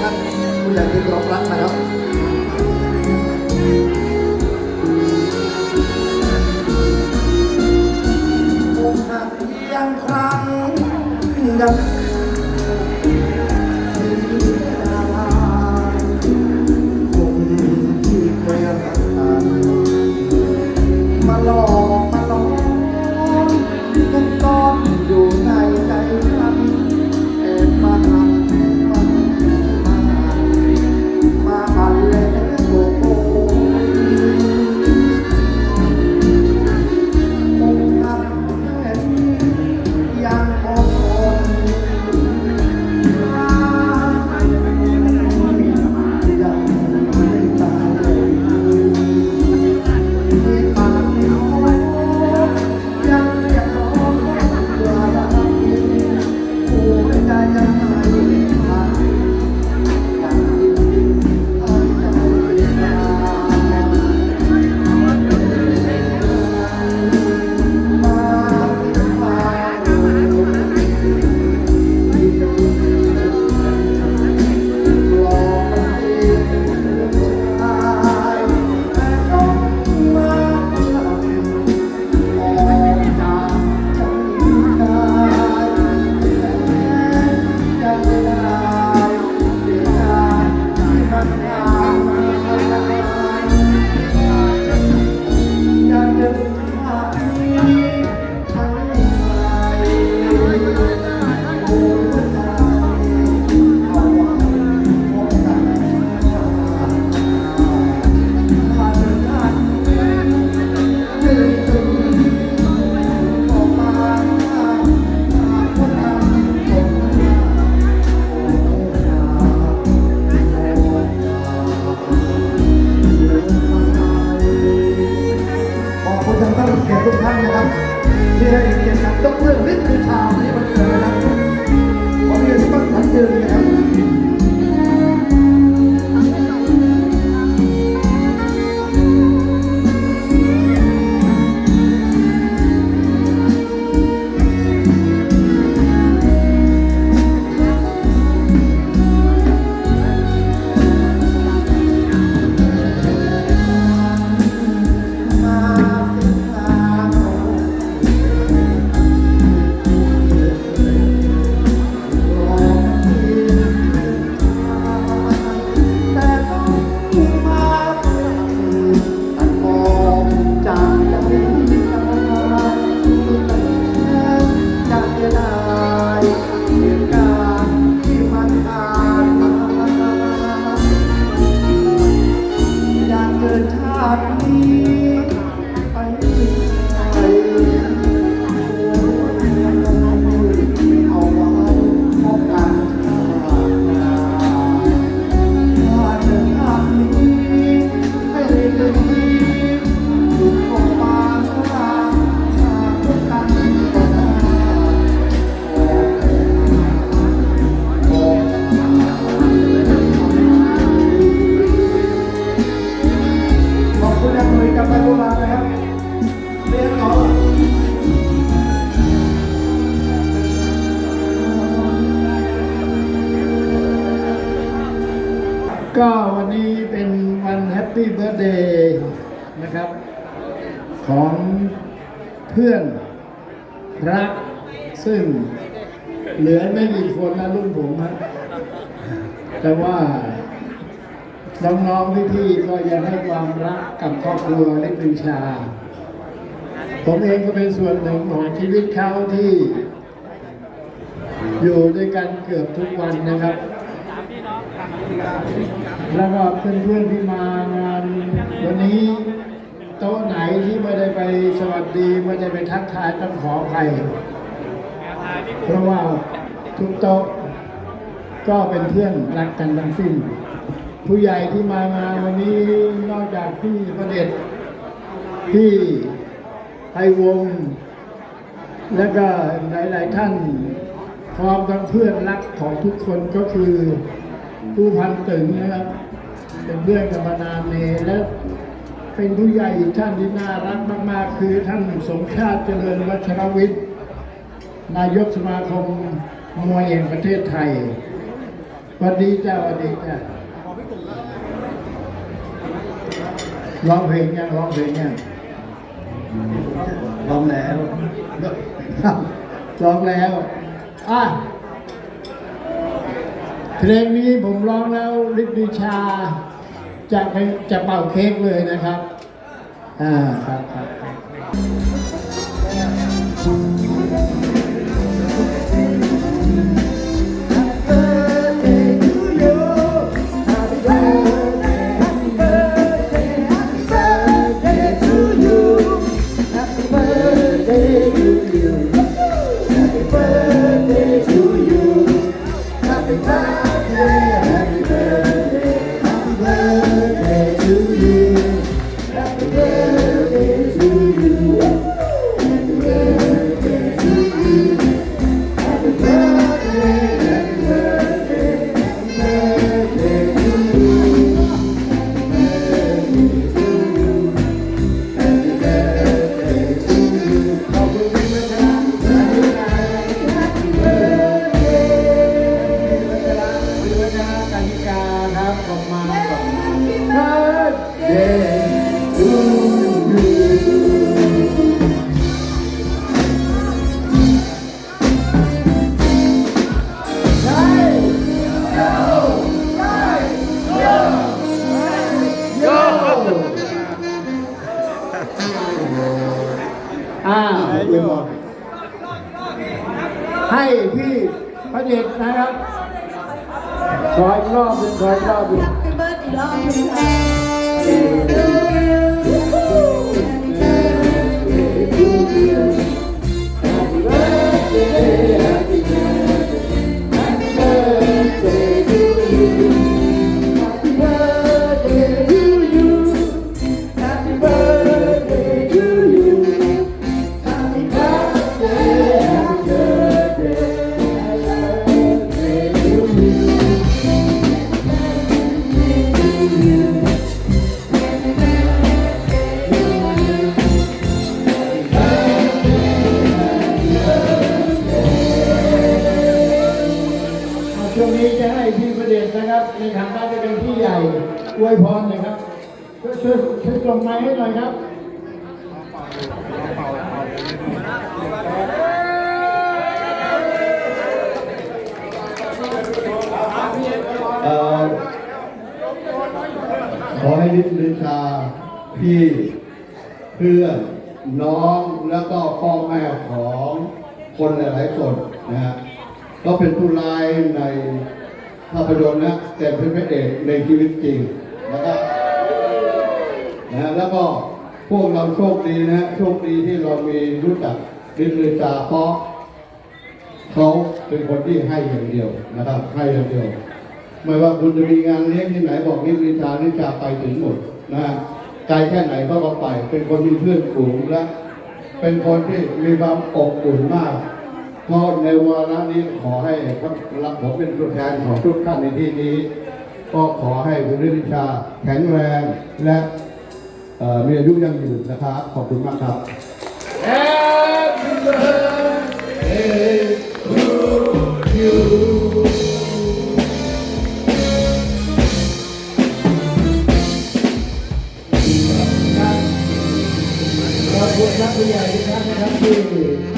ท่านผู้ใหญ่ที่เคารพรักนะครับอกหักเพียงครั้งดังาตินี้ นี้เป็นวันแฮปปี้เบิร์ a เดย์นะครับ ของเพื่อนรักซึ่งเหลือไม่กี่คนนะรุ่นผมฮะแต่ว่าน้องๆพี่ๆก็ยังให้ความรักกับครอบครัวเล็กปรีชา ผมเองก็เป็นส่วนหนึ่งของชีวิตเขาที่ อยู่ด้วยกันเกือบทุกวันนะครับ แล้วก็เพื่อนๆที่มางานวันนี้โต๊ะไหนที่ไม่ได้ไปสวัสดีไม่ได้ไปทักทายต้องขออภัยเพราะว่าทุกโต๊ะก็เป็นเพื่อนรักกันทั้งสิ้น ผู้ใหญ่ที่มางานวันนี้นอกจากพี่ประเด็จพี่ไพวง แล้วก็หลาย ๆ ท่านพร้อมทั้งเพื่อนรักของทุกคนก็คือ ผู้พันตึงนะครับ เป็นเพื่อนกันมานานเนและเป็นผู้ใหญ่อีกท่านที่น่ารักมาก ๆ คือท่านสมชาติเจริญวัชรวิทย์ นายกสมาคมมวยแห่งประเทศไทยสวัสดีจ้าสวัสดีจ้าร้องเพลงยังร้องเพลงยังร้องแล้วครับร้องแล้วอะ เพลงนี้ผมร้องแล้วฤทธิชา จะไปจะเป่าเค้กเลยนะครับ อ่าครับครับ ให้พี่พระเดชนะครับขออีกรอบหนึ่งขออีกรอบหนึ่ง Happy birthday รอบหนึ่งค่ะช่ว พี่ใหญ่อวยพรหน่อยครับช่วยช่วยส่งไม้ให้หน่อยครับขอให้นิดนึงชาพี่เพื่อนน้องแล้วก็พ่อแม่ของคนหลายๆคนนะฮะก็เป็นผู้ร้ายใน ภาพยนตร์นะแต่เป็นพระเอกในชีวิตจริงนะครับนะฮะแล้วก็พวกเราโชคดีนะฮะโชคดีที่เรามีรู้จักนิดนึงชาเพราะเขาเป็นคนที่ให้อย่างเดียวนะครับ ให้อย่างเดียวไม่ว่าคุณจะมีงานเลี้ยงที่ไหนบอกนิริชานิชาไปถึงหมดนะฮะไกลแค่ไหนก็ก็ไป เป็นคนมีเพื่อนฝูงและเป็นคนที่มีความอบอุ่นมาก ก็ในวาระนี้ขอให้ครับผมเป็นตัวแทนของทุกท่านในที่นี้ ก็ขอให้คุณนิริชาแข็งแรงและมีอายุยั่งยืนนะครับ ขอบคุณมากครับ